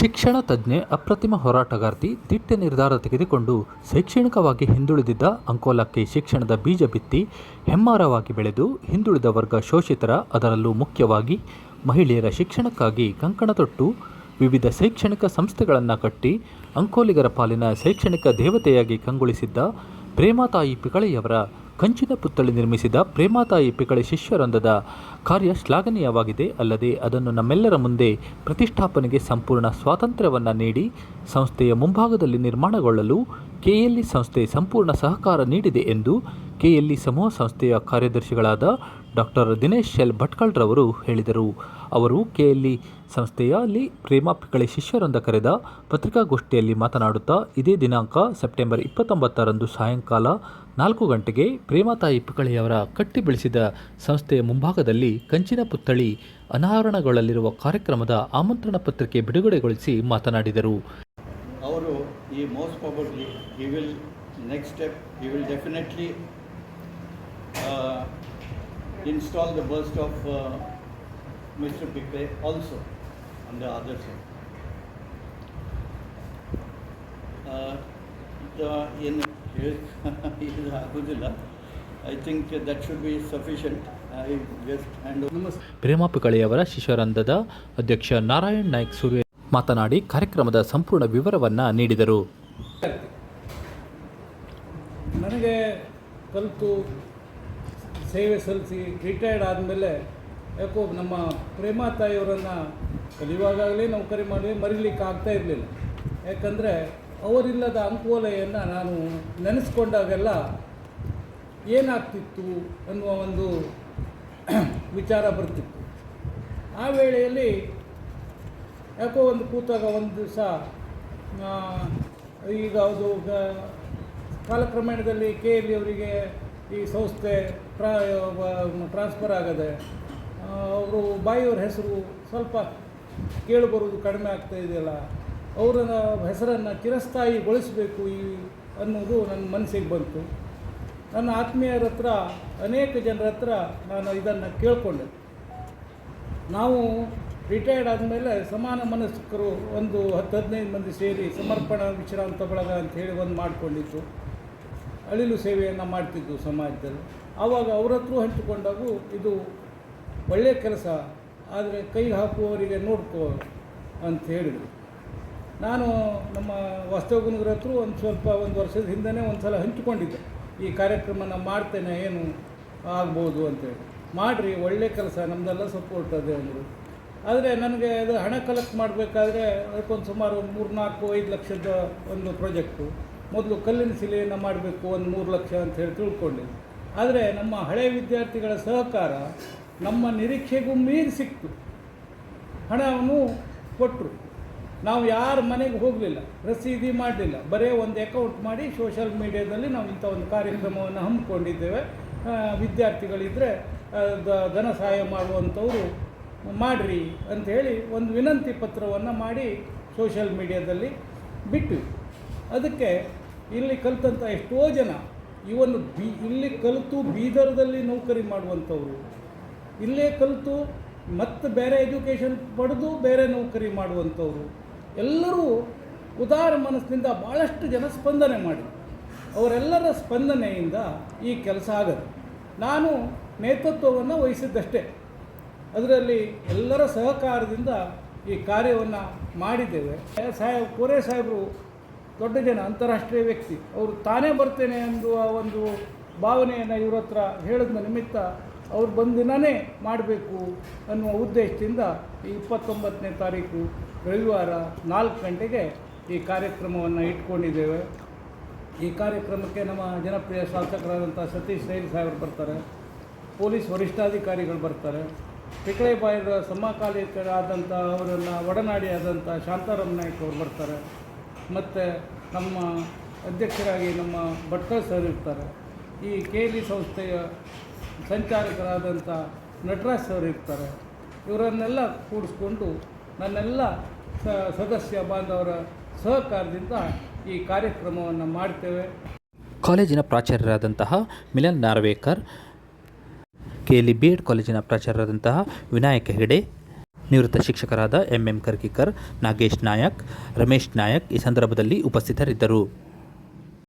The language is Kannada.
ಶಿಕ್ಷಣ ತಜ್ಞೆ ಅಪ್ರತಿಮ ಹೋರಾಟಗಾರ್ತಿ ದಿಟ್ಟ ನಿರ್ಧಾರ ತೆಗೆದುಕೊಂಡು ಶೈಕ್ಷಣಿಕವಾಗಿ ಹಿಂದುಳಿದಿದ್ದ ಅಂಕೋಲಕ್ಕೆ ಶಿಕ್ಷಣದ ಬೀಜ ಬಿತ್ತಿ ಹೆಮ್ಮಾರವಾಗಿ ಬೆಳೆದು ಹಿಂದುಳಿದ ವರ್ಗ ಶೋಷಿತರ ಅದರಲ್ಲೂ ಮುಖ್ಯವಾಗಿ ಮಹಿಳೆಯರ ಶಿಕ್ಷಣಕ್ಕಾಗಿ ಕಂಕಣ ತೊಟ್ಟು ವಿವಿಧ ಶೈಕ್ಷಣಿಕ ಸಂಸ್ಥೆಗಳನ್ನು ಕಟ್ಟಿ ಅಂಕೋಲಿಗರ ಪಾಲಿನ ಶೈಕ್ಷಣಿಕ ದೇವತೆಯಾಗಿ ಕಂಗೊಳಿಸಿದ್ದ ಪ್ರೇಮಾತಾಯಿ ಪಿಕಳೆಯವರ ಕಂಚಿನ ಪುತ್ಥಳಿ ನಿರ್ಮಿಸಿದ ಪ್ರೇಮಾತಾಯಿ ಪಿಕಳೆ ಶಿಷ್ಯರಂಧದ ಕಾರ್ಯ ಶ್ಲಾಘನೀಯವಾಗಿದೆ. ಅಲ್ಲದೆ ಅದನ್ನು ನಮ್ಮೆಲ್ಲರ ಮುಂದೆ ಪ್ರತಿಷ್ಠಾಪನೆಗೆ ಸಂಪೂರ್ಣ ಸ್ವಾತಂತ್ರ್ಯವನ್ನು ನೀಡಿ, ಸಂಸ್ಥೆಯ ಮುಂಭಾಗದಲ್ಲಿ ನಿರ್ಮಾಣಗೊಳ್ಳಲು ಕೆಎಲ್ಇ ಸಂಸ್ಥೆ ಸಂಪೂರ್ಣ ಸಹಕಾರ ನೀಡಿದೆ ಎಂದು ಕೆಎಲ್ಇ ಸಮೂಹ ಸಂಸ್ಥೆಯ ಕಾರ್ಯದರ್ಶಿಗಳಾದ ಡಾಕ್ಟರ್ ದಿನೇಶ್ ಎಲ್ ಭಟ್ಕಳ್ರವರು ಹೇಳಿದರು. ಅವರು ಕೆಎಲ್ಇ ಸಂಸ್ಥೆಯಲ್ಲಿ ಪ್ರೇಮಾ ಪಿಕ್ಕಳೆ ಶಿಷ್ಯರೊಂದ ಕರೆದ ಪತ್ರಿಕಾಗೋಷ್ಠಿಯಲ್ಲಿ ಮಾತನಾಡುತ್ತಾ ಇದೇ ದಿನಾಂಕ ಸೆಪ್ಟೆಂಬರ್ ಇಪ್ಪತ್ತೊಂಬತ್ತರಂದು ಸಾಯಂಕಾಲ ನಾಲ್ಕು ಗಂಟೆಗೆ ಪ್ರೇಮತಾಯಿ ಪಿಕಳೆಯವರ ಕಟ್ಟಿ ಬೆಳೆಸಿದ ಸಂಸ್ಥೆಯ ಮುಂಭಾಗದಲ್ಲಿ ಕಂಚಿನ ಪುತ್ಥಳಿ ಅನಾವರಣಗೊಳ್ಳಲಿರುವ ಕಾರ್ಯಕ್ರಮದ ಆಮಂತ್ರಣ ಪತ್ರಿಕೆ ಬಿಡುಗಡೆಗೊಳಿಸಿ ಮಾತನಾಡಿದರು. ಅವರು ಈ most the burst of uh, Mr. Pipe also on the other side. Uh, the- ಏನು I think I hand over. ಪ್ರೇಮ ಪಿಕಳೆಯವರ ಶಿಷ್ಯರಂದದ ಅಧ್ಯಕ್ಷ ನಾರಾಯಣ್ ನಾಯ್ಕ್ ಸುರ್ವೆ ಮಾತನಾಡಿ ಕಾರ್ಯಕ್ರಮದ ಸಂಪೂರ್ಣ ವಿವರವನ್ನು ನೀಡಿದರು ನನಗೆ ಕಲಿತು ಸೇವೆ ಸಲ್ಲಿಸಿ ರಿಟೈರ್ಡ್ ಆದಮೇಲೆ ಯಾಕೋ ನಮ್ಮ ಪ್ರೇಮ ತಾಯಿಯವರನ್ನು ಕಲಿಯುವಾಗಲೇ ನೌಕರಿ ಮಾಡಿ ಮರಿಲಿಕ್ಕೆ ಆಗ್ತಾ ಇರಲಿಲ್ಲ. ಯಾಕಂದರೆ ಅವರಿಲ್ಲದ ಅಂಕೋಲೆಯನ್ನು ನಾನು ನೆನೆಸ್ಕೊಂಡಾಗೆಲ್ಲ ಏನಾಗ್ತಿತ್ತು ಅನ್ನುವ ಒಂದು ವಿಚಾರ ಬರ್ತಿತ್ತು. ಆ ವೇಳೆಯಲ್ಲಿ ಯಾಕೋ ಒಂದು ಕೂತಾಗ ಒಂದು ದಿವಸ ಈಗ ಅದು ಕಾಲಕ್ರಮೇಣದಲ್ಲಿ ಕೆ ಎಲ್ ಅವರಿಗೆ ಈ ಸಂಸ್ಥೆ ಟ್ರಾ ಟ್ರಾನ್ಸ್ಫರ್ ಆಗದೆ ಅವರು ಬಾಯಿಯವ್ರ ಹೆಸರು ಸ್ವಲ್ಪ ಕೇಳಿಬರೋದು ಕಡಿಮೆ ಆಗ್ತಾ ಇದೆಯಲ್ಲ ಅವರ ಹೆಸರನ್ನು ಚಿರಸ್ಥಾಯಿಗೊಳಿಸಬೇಕು ಈ ಅನ್ನೋದು ನನ್ನ ಮನಸ್ಸಿಗೆ ಬಂತು. ನನ್ನ ಆತ್ಮೀಯರ ಹತ್ರ, ಅನೇಕ ಜನರ ಹತ್ರ ನಾನು ಇದನ್ನು ಕೇಳಿಕೊಂಡೆ. ನಾವು ರಿಟೈರ್ಡ್ ಆದಮೇಲೆ ಸಮಾನ ಮನಸ್ಕರು ಒಂದು ಹತ್ತು, ಹದಿನೈದು ಮಂದಿ ಸೇರಿ ಸಮರ್ಪಣಾ ವಿಶ್ರಾಂತ ಬಳಗ ಅಂತ ಹೇಳಿ ಒಂದು ಮಾಡಿಕೊಂಡಿತ್ತು ಅಳಿಲು ಸೇವೆಯನ್ನು ಮಾಡ್ತಿದ್ದು ಸಮಾಜದಲ್ಲಿ. ಆವಾಗ ಅವ್ರ ಹತ್ರ ಹಂಚಿಕೊಂಡಾಗೂ ಇದು ಒಳ್ಳೆಯ ಕೆಲಸ, ಆದರೆ ಕೈ ಹಾಕುವವರಿಗೆ ನೋಡ್ಕೋ ಅಂತ ಹೇಳಿದರು. ನಾನು ನಮ್ಮ ವಾಸ್ತವಗುಣಗ್ರ ಹತ್ರ ಒಂದು ಸ್ವಲ್ಪ ಒಂದು ವರ್ಷದ ಹಿಂದೆನೇ ಒಂದು ಸಲ ಹಂಚಿಕೊಂಡಿದ್ದೆ. ಈ ಕಾರ್ಯಕ್ರಮನ ಮಾಡ್ತೇನೆ, ಏನು ಆಗ್ಬೋದು ಅಂತೇಳಿ ಮಾಡಿರಿ, ಒಳ್ಳೆ ಕೆಲಸ ನಮ್ಮದೆಲ್ಲ ಸಪೋರ್ಟ್ ಅದೇ ಅಂದರು. ಆದರೆ ನನಗೆ ಅದು ಹಣ ಕಲೆಕ್ಟ್ ಮಾಡಬೇಕಾದ್ರೆ ಅದಕ್ಕೊಂದು ಸುಮಾರು ಮೂರು ನಾಲ್ಕು ಐದು ಲಕ್ಷದ ಒಂದು ಪ್ರಾಜೆಕ್ಟು ಮೊದಲು ಕಲ್ಲಿನ ಶಿಲೆಯನ್ನು ಮಾಡಬೇಕು, ಒಂದು ಮೂರು ಲಕ್ಷ ಅಂತ ಹೇಳಿ ತಿಳ್ಕೊಂಡೆ. ಆದರೆ ನಮ್ಮ ಹಳೆಯ ವಿದ್ಯಾರ್ಥಿಗಳ ಸಹಕಾರ ನಮ್ಮ ನಿರೀಕ್ಷೆಗೂ ಮೀರಿ ಸಿಕ್ತು. ಹಣವನ್ನು ಕೊಟ್ಟರು ನಾವು ಯಾರ ಮನೆಗೆ ಹೋಗಲಿಲ್ಲ, ರಸೀದಿ ಮಾಡಲಿಲ್ಲ. ಬರೇ ಒಂದು ಅಕೌಂಟ್ ಮಾಡಿ ಸೋಷಲ್ ಮೀಡಿಯಾದಲ್ಲಿ ನಾವು ಇಂಥ ಒಂದು ಕಾರ್ಯಕ್ರಮವನ್ನು ಹಮ್ಮಿಕೊಂಡಿದ್ದೇವೆ. ವಿದ್ಯಾರ್ಥಿಗಳಿದ್ದರೆ ಧನ ಸಹಾಯ ಮಾಡುವಂಥವ್ರು ಮಾಡಿರಿ ಅಂಥೇಳಿ ಒಂದು ವಿನಂತಿ ಪತ್ರವನ್ನು ಮಾಡಿ ಸೋಷಲ್ ಮೀಡಿಯಾದಲ್ಲಿ ಬಿಟ್ವಿ. ಅದಕ್ಕೆ ಇಲ್ಲಿ ಕಲಿತಂಥ ಎಷ್ಟೋ ಜನ ಇವನ್ನು ಬಿ, ಇಲ್ಲಿ ಕಲಿತು ಬೀದರದಲ್ಲಿ ನೌಕರಿ ಮಾಡುವಂಥವ್ರು ಇಲ್ಲೇ ಕಲಿತು ಮತ್ತು ಬೇರೆ ಎಜುಕೇಷನ್ ಪಡೆದು ಬೇರೆ ನೌಕರಿ ಮಾಡುವಂಥವ್ರು. ಎಲ್ಲರೂ ಉದಾರ ಮನಸ್ಸಿನಿಂದ ಭಾಳಷ್ಟು ಜನ ಸ್ಪಂದನೆ ಮಾಡಿ. ಅವರೆಲ್ಲರ ಸ್ಪಂದನೆಯಿಂದ ಈ ಕೆಲಸ ಆಗದು. ನಾನು ನೇತೃತ್ವವನ್ನು ವಹಿಸಿದ್ದಷ್ಟೇ. ಅದರಲ್ಲಿ ಎಲ್ಲರ ಸಹಕಾರದಿಂದ ಈ ಕಾರ್ಯವನ್ನು ಮಾಡಿದ್ದೇವೆ. ಸಾಹೇಬ್, ಕೋರೆ ಸಾಹೇಬರು ದೊಡ್ಡ ಜನ, ಅಂತಾರಾಷ್ಟ್ರೀಯ ವ್ಯಕ್ತಿ. ಅವರು ತಾನೇ ಬರ್ತೇನೆ ಆ ಒಂದು ಭಾವನೆಯನ್ನು ಇವ್ರ ಹತ್ರ ಹೇಳಿದ ನಿಮಿತ್ತ ಅವ್ರು ಬಂದಿನೇ ಮಾಡಬೇಕು ಅನ್ನುವ ಉದ್ದೇಶದಿಂದ ಈ ಇಪ್ಪತ್ತೊಂಬತ್ತನೇ ತಾರೀಕು ರವಿವಾರ ನಾಲ್ಕು ಗಂಟೆಗೆ ಈ ಕಾರ್ಯಕ್ರಮವನ್ನು ಇಟ್ಕೊಂಡಿದ್ದೇವೆ. ಈ ಕಾರ್ಯಕ್ರಮಕ್ಕೆ ನಮ್ಮ ಜನಪ್ರಿಯ ಶಾಸಕರಾದಂಥ ಸತೀಶ್ ರೈಲ್ ಸಾಹೇಬರು ಬರ್ತಾರೆ. ಪೊಲೀಸ್ ವರಿಷ್ಠಾಧಿಕಾರಿಗಳು ಬರ್ತಾರೆ. ಪಿಕಳೆ ಬಾಯರ ಸಮಕಾಲೀಕರಾದಂಥ ಅವರನ್ನು ಒಡನಾಡಿ ಆದಂಥ ಶಾಂತಾರಾಮ್ ನಾಯ್ಕ ಅವರು ಬರ್ತಾರೆ. ಮತ್ತು ನಮ್ಮ ಅಧ್ಯಕ್ಷರಾಗಿ ನಮ್ಮ ಭಟ್ಕರ್ ಸರ್ ಇರ್ತಾರೆ. ಈ ಕೆ ಸಂಸ್ಥೆಯ ಸಂಚಾಲಕರಾದಂಥ ನಟರಾಜ್ ಸರ್ ಇರ್ತಾರೆ, ಇವರನ್ನೆಲ್ಲ ಕೂಡಿಸ್ಕೊಂಡು ನನ್ನೆಲ್ಲ ಸದಸ್ಯ ಬಾಂಧವರ ಸಹಕಾರದಿಂದ ಈ ಕಾರ್ಯಕ್ರಮವನ್ನು ಮಾಡ್ತೇವೆ. ಕಾಲೇಜಿನ ಪ್ರಾಚಾರ್ಯರಾದಂತಹ Milan Narvekar, KLE B Ed ಕಾಲೇಜಿನ ಪ್ರಾಚಾರ್ಯರಾದಂತಹ ವಿನಾಯಕ ಹೆಗಡೆ, ನಿವೃತ್ತ ಶಿಕ್ಷಕರಾದ ಎಂ ಎಂ ಕರ್ಕಿಕರ್, ನಾಗೇಶ್ ನಾಯಕ್, ರಮೇಶ್ ನಾಯಕ್ ಈ ಸಂದರ್ಭದಲ್ಲಿ ಉಪಸ್ಥಿತರಿದ್ದರು.